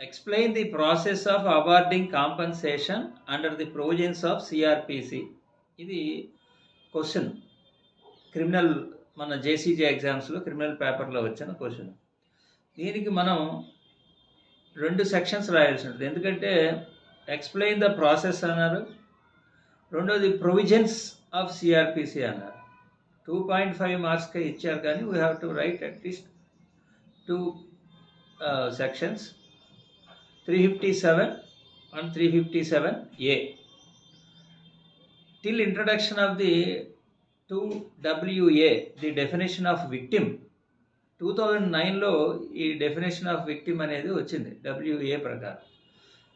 Explain the process of awarding compensation under the provisions of CRPC. ఇది question criminal మన JCG ఎగ్జామ్స్లో criminal పేపర్లో వచ్చిన క్వశ్చన్ దీనికి మనం రెండు సెక్షన్స్ రాయాల్సి ఉంటుంది. ఎందుకంటే ఎక్స్ప్లెయిన్ ద ప్రాసెస్ అన్నారు. రెండోది ప్రొవిజన్స్ ఆఫ్ సిఆర్పిసి అన్నారు. టూ పాయింట్ ఫైవ్ మార్క్స్కే ఇచ్చారు కానీ we have to write at least two sections three fifty seven and three fifty seven A till introduction of the 2WA, the definition of victim, two thousand నైన్లో ఈ definition of victim అనేది వచ్చింది WA ప్రకారం.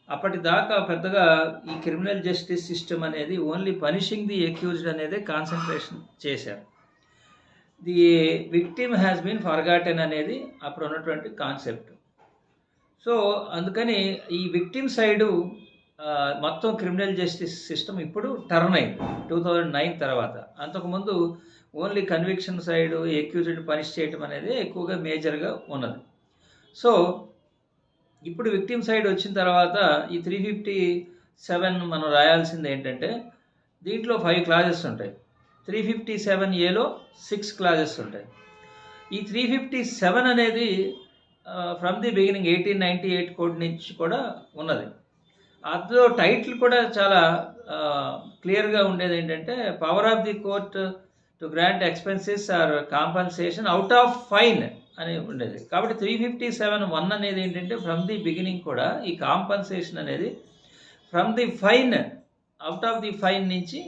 అప్పటిదాకా పెద్దగా ఈ criminal justice system అనేది only punishing the accused అనేది కాన్సన్ట్రేషన్ చేశారు. The victim has been forgotten అనేది అప్పుడు ఉన్నటువంటి కాన్సెప్ట్ సో అందుకని ఈ విక్టిమ్ సైడు మొత్తం క్రిమినల్ జస్టిస్ సిస్టమ్ ఇప్పుడు టర్న్ అయింది టూ థౌజండ్ నైన్ తర్వాత. అంతకుముందు only conviction side accused punish చేయటం అనేది ఎక్కువగా మేజర్గా ఉన్నది. సో ఇప్పుడు విక్టిమ్ సైడ్ వచ్చిన తర్వాత ఈ త్రీ ఫిఫ్టీ సెవెన్ మనం రాయాల్సింది ఏంటంటే దీంట్లో ఫైవ్ క్లాజెస్ ఉంటాయి. త్రీ ఫిఫ్టీ సెవెన్ ఏలో సిక్స్ క్లాజెస్ ఉంటాయి. ఈ త్రీ ఫిఫ్టీ సెవెన్ అనేది from the beginning eighteen ninety eight code నుంచి కూడా ఉన్నది. అందులో టైటిల్ కూడా చాలా క్లియర్గా ఉండేది ఏంటంటే power of the court to grant expenses or compensation out of fine అని ఉండేది. కాబట్టి త్రీ ఫిఫ్టీ సెవెన్ వన్ అనేది ఏంటంటే ఫ్రమ్ ది బిగినింగ్ కూడా ఈ కాంపన్సేషన్ అనేది from the fine out of the fine నుంచి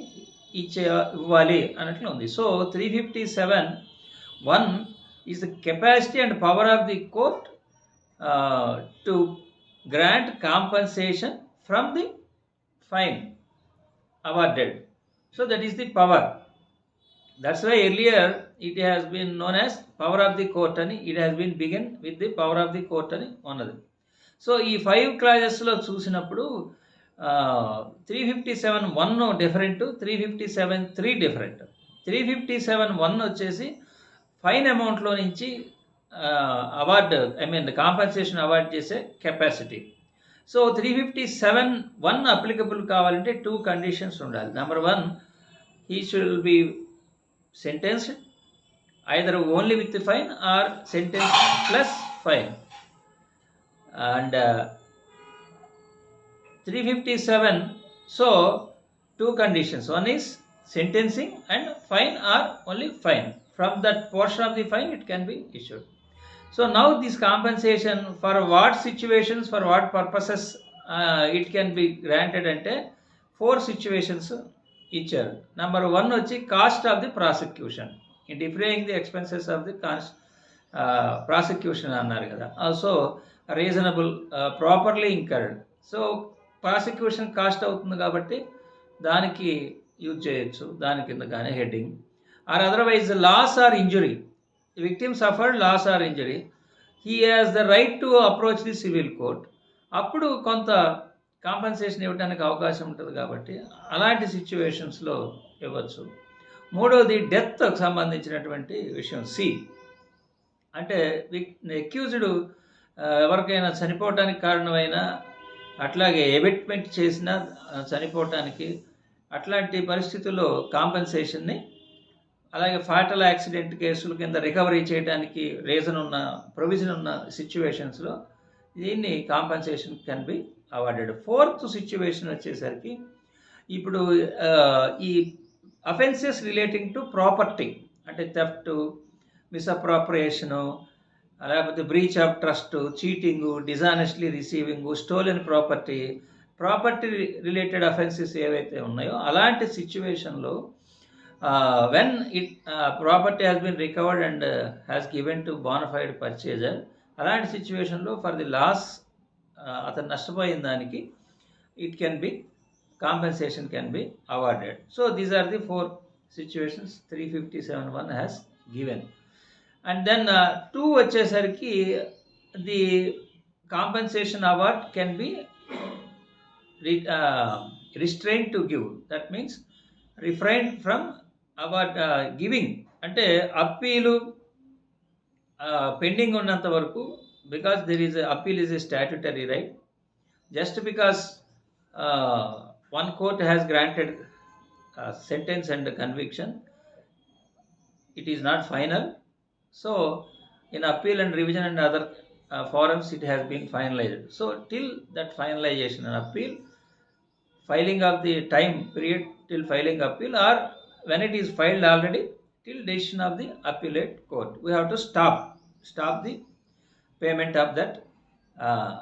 ఇచ్చే ఇవ్వాలి అన్నట్లు ఉంది. So three fifty seven one is the capacity and power of the court to grant compensation from the fine awarded so that is the power that's why earlier it has been known as power of the court అని it has been begin with the power of the court అని ఉన్నది. So ఈ five క్లాజెస్లో చూసినప్పుడు three fifty seven one different three fifty seven three different three fifty seven one వచ్చేసి fine అమౌంట్లో నుంచి award I mean compensation award చేసే capacity so three fifty seven one applicable కావాలంటే టూ కండిషన్స్ ఉండాలి number one he shall be sentenced either only with fine or sentence plus fine and three fifty seven so two conditions one is sentencing and fine or only fine. From that portion of the fine, it can be issued. So now this compensation for what situations, for what purposes uh, it can be granted అంటే four situations ఇచ్చారు. Number one వచ్చి cost of the prosecution defraying the expenses of the cost prosecution అన్నారు కదా. Also reasonable properly incurred so prosecution cost అవుతుంది కాబట్టి దానికి use చేయొచ్చు. దాని కింద కానీ heading or otherwise loss or injury victim suffered loss or injury he has the right to approach the civil court అప్పుడు కొంత కాంపన్సేషన్ ఇవ్వడానికి అవకాశం ఉంటుంది కాబట్టి అలాంటి సిచ్యువేషన్స్లో ఇవ్వచ్చు. మూడవది డెత్కి సంబంధించినటువంటి విషయం. సి అంటే ఎక్యూజ్డ్ ఎవరికైనా చనిపోవటానికి కారణమైన అట్లాగే ఎబిట్మెంట్ చేసిన చనిపోవటానికి అట్లాంటి పరిస్థితుల్లో కాంపెన్సేషన్ని అలాగే ఫాటల్ యాక్సిడెంట్ కేసుల కింద రికవరీ చేయడానికి రీజన్ ఉన్న ప్రొవిజన్ ఉన్న సిచ్యువేషన్స్లో దీన్ని compensation can be awarded fourth situation వచ్చేసరికి ఇప్పుడు ఈ అఫెన్సెస్ రిలేటింగ్ టు ప్రాపర్టీ అంటే థెఫ్ట్ మిస్అప్రాప్రియేషను లేకపోతే breach of trust cheating dishonestly receiving stolen property property related offences ఏవైతే ఉన్నాయో అలాంటి సిచ్యువేషన్లో when it property recovered and recovered and given to to fide purchaser అలాంటి సిచ్యువేషన్లో ఫర్ ది లాస్ అతను నష్టపోయిన దానికి it can be compensation can be awarded so these are the four situations three fifty seven one has given and then two వచ్చేసరికి the compensation award can be restrain to give that means refrain from award giving అంటే appeal pending ఉన్నంత వరకు because there is a appeal is a statutory right just because uh, one court has granted uh, sentence and conviction it is not final so in appeal and revision and other uh, forums it has been finalized so till that finalization and appeal filing of the time period till filing appeal or when it is filed already till decision of the appellate court. We have to stop stop the payment of that uh,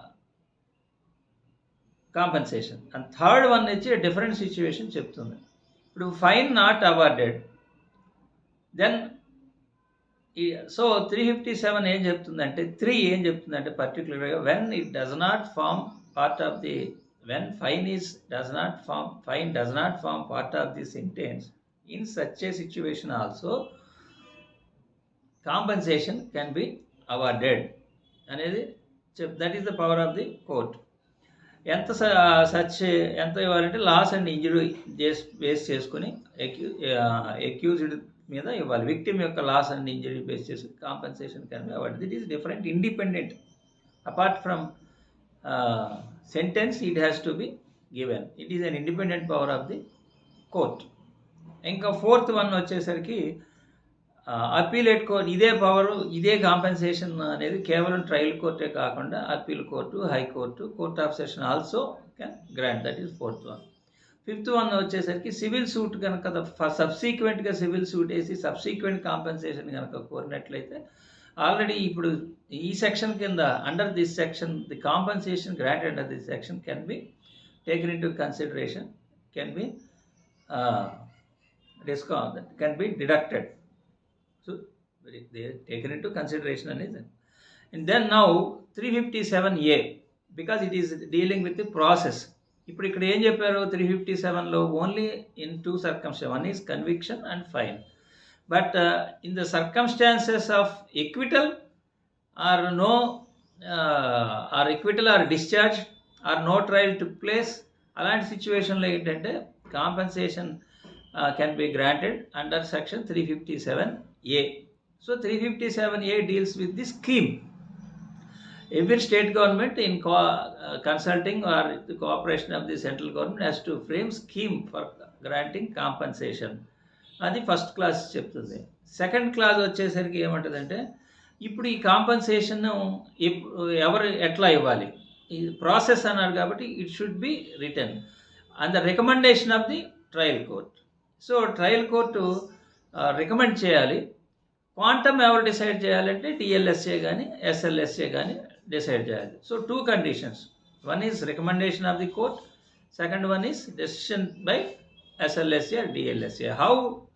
compensation and third one ఇచ్చి different situation చెప్తుంది. ఇప్పుడు fine not awarded then so three fifty seven ఏం చెప్తుందంటే three ఏం చెప్తుందంటే పర్టికులర్గా when it does not form part of the when fine is does not form fine does not form part of the sentence in such a situation also compensation can be awarded అనేది చెప్ that is the power of the court ఎంత such ఎంత ఇవ్వాలంటే loss and injury చేసి base చేసుకుని ఎక్యూ accused మీద ఇవ్వాలి. విక్టిమ్ యొక్క లాస్ అండ్ ఇంజరీ బేస్ చేసి compensation can be award that is different independent apart from sentence it has to be given it is an independent power of the court ఇంకా fourth one వచ్చేసరికి appellate court ఇదే power ఇదే compensation అనేది కేవలం trial కోర్టే కాకుండా appeal court high court court of session also can grant that is fourth one. Fifth one వచ్చేసరికి civil suit కనుక సబ్సీక్వెంట్గా సివిల్ సూట్ వేసి సబ్సీక్వెంట్ కాంపెన్సేషన్ కనుక కోరినట్లయితే ఆల్రెడీ ఇప్పుడు ఈ సెక్షన్ కింద under this section the compensation grant under this section can be taken into consideration can be discount can be deducted So they are taken into consideration and is and then now 357A because it is dealing with the process. ఇప్పుడు ఇక్కడ ఏం చెప్పారు? Three fifty సెవెన్లో only in two circumstance one is conviction and fine but in the circumstances of acquittal or no or acquittal or discharge or no trial to place అలాంటి సిచ్యువేషన్లో ఏంటంటే compensation can be granted under section three fifty seven A. So 357A deals with the scheme. Every state government in co- uh, consulting or the cooperation of the central government has to frame scheme for granting compensation. అది first class చెప్తుంది second class వచ్చేసరికి ఏమంటుందంటే ఇప్పుడు ఈ compensation ఎవరు ఎట్లా ఇవ్వాలి ఈ ప్రాసెస్ అన్నారు కాబట్టి it should be return and the recommendation of the trial court so trial court recommend చేయాలి. క్వాంటమ్ ఎవరు డిసైడ్ చేయాలంటే టిఎల్ఎస్ఏ కానీ ఎస్ఎల్ఎస్ఏ కానీ డిసైడ్ చేయాలి. So two conditions. One is recommendation of the court second one is decision by SLSA DLSA how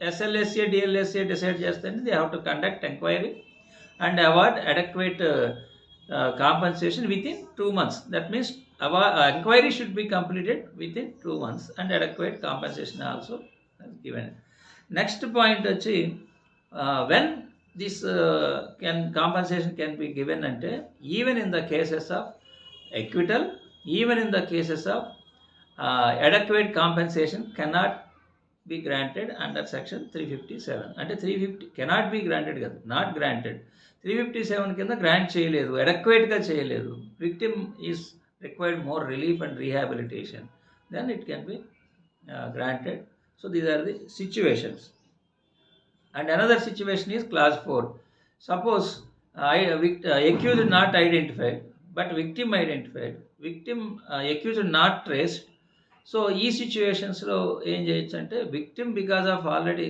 SLSA DLSA decide చేస్తే they have to conduct enquiry and award adequate compensation within two months. That means enquiry should be completed within two months and adequate compensation also. Given next point వచ్చి when this can compensation can be given అంటే even in the cases of acquittal even in the cases of adequate compensation cannot be granted under section three fifty seven అంటే three fifty cannot be granted కదా not granted three fifty seven కింద grant చేయలేదు అడక్వేట్గా చేయలేదు. Victim is required more relief and rehabilitation then it can be granted So these are the situations. And another situation is class 4. Suppose I, vict, uh, accused not identified, but victim identified. Victim uh, accused not traced. So ఈ సిచ్యువేషన్స్లో ఏం చేయొచ్చు అంటే victim because of already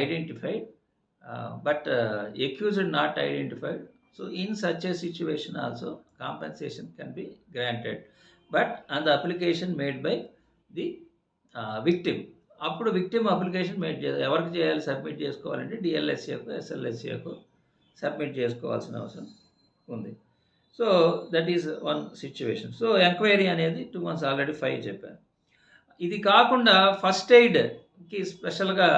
identified but accused not identified so in such a situation also compensation can be granted but on the application made by the victim అప్పుడు victim application made చే ఎవరికి చేయాలి submit చేసుకోవాలంటే డిఎల్ఎస్ఏకు ఎస్ఎల్ఎస్ఏకు submit చేసుకోవాల్సిన అవసరం ఉంది. So that is one situation so enquiry అనేది two months already five చెప్పాను. ఇది కాకుండా ఫస్ట్ ఎయిడ్కి స్పెషల్గా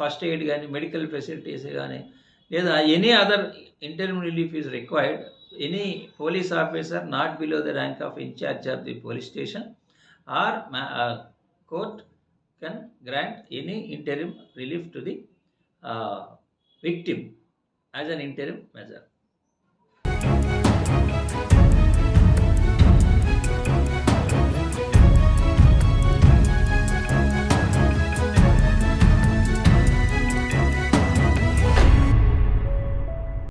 ఫస్ట్ ఎయిడ్ కానీ మెడికల్ ఫెసిలిటీస్ కానీ లేదా any other interim relief is required any police officer not below the rank of incharge of the police station or court can grant any interim relief to the uh, victim as an interim measure.